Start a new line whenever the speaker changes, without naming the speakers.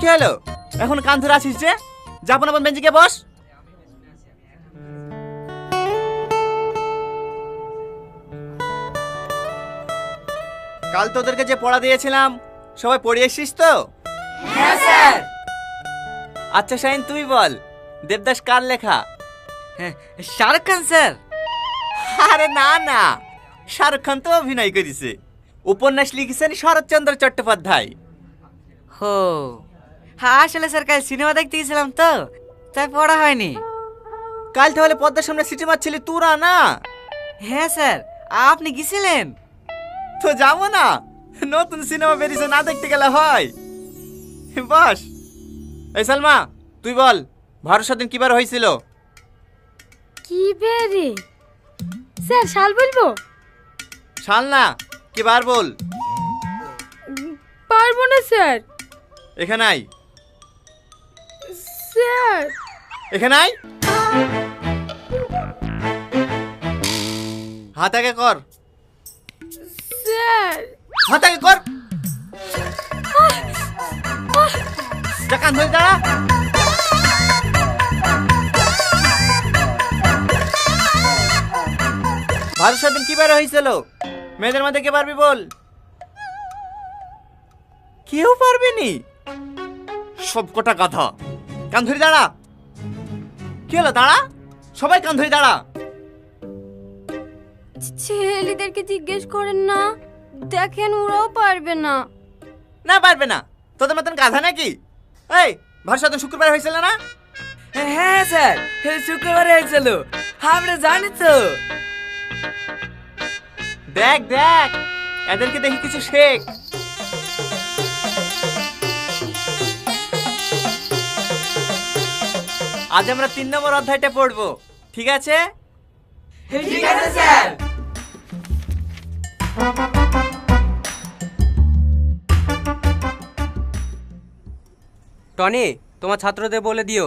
কি হলো? এখন কান ধরে আসিস যে? যাপন আপন বেঞ্চে বস। কাল তোদেরকে যে পড়া দিয়েছিলাম সবাই পড়ে এসছিস তো?
হ্যাঁ স্যার।
আচ্ছা শাহিন তুই বল দেবদাস কার লেখা?
হ্যাঁ, শাহরুখ খান স্যার।
আরে না না। শাহরুখ খান তো অভিনয় করেছে। উপন্যাস লিখেছেন শরৎচন্দ্র চট্টোপাধ্যায়।
হো। হ্যাঁ আসলে স্যার কাল সিনেমা দেখতে গেছিলাম তো তাই পড়া হয়নি।
কাল তাহলে পদ্মার সামনে সিটি মারছিলি তুরা না?
হ্যাঁ স্যার আপনি গেছিলেন
তো যাব না। নতুন সিনেমা বেরিয়েছে না দেখতে গেলে হয়। বস এই সালমা তুই বল ভারত স্বাধীন কিবার হয়েছিল?
কি বেরে স্যার শাল বলব?
সাল না কিবার বল?
পারব না স্যার।
এখানে আই
স্যার
এখানে আই হাত আগে কর।
স্যার।
হাত আগে কর। কান ধরে দাঁড়া। ভারত স্বাধীন কিবার হয়েছিল? মেয়েদের মধ্যে কে পারবি বল। কেউ পারবে নি। সব কটা গাধা। কান ধরে দাঁড়া। কি হলো দাঁড়া? সবাই কান ধরে দাঁড়া।
ছেলেদেরকে জিজ্ঞেস করেন না। দেখেন ওরাও পারবে না।
না পারবে না। তোদের মতন গাধা নাকি? এই ভারত স্বাধীন শুক্রবার হয়েছিল না?
হ্যাঁ স্যার। শুক্রবারে হয়েছিল। আমরা জানি তো।
দেখ দেখ। এদেরকে দেখি কিছু শেখ। আজ আমরা তিন নম্বর অধ্যায়টা পড়ব। ঠিক আছে?
ঠিক আছে স্যার।
টনি তোমার ছাত্রদের বলে দিও।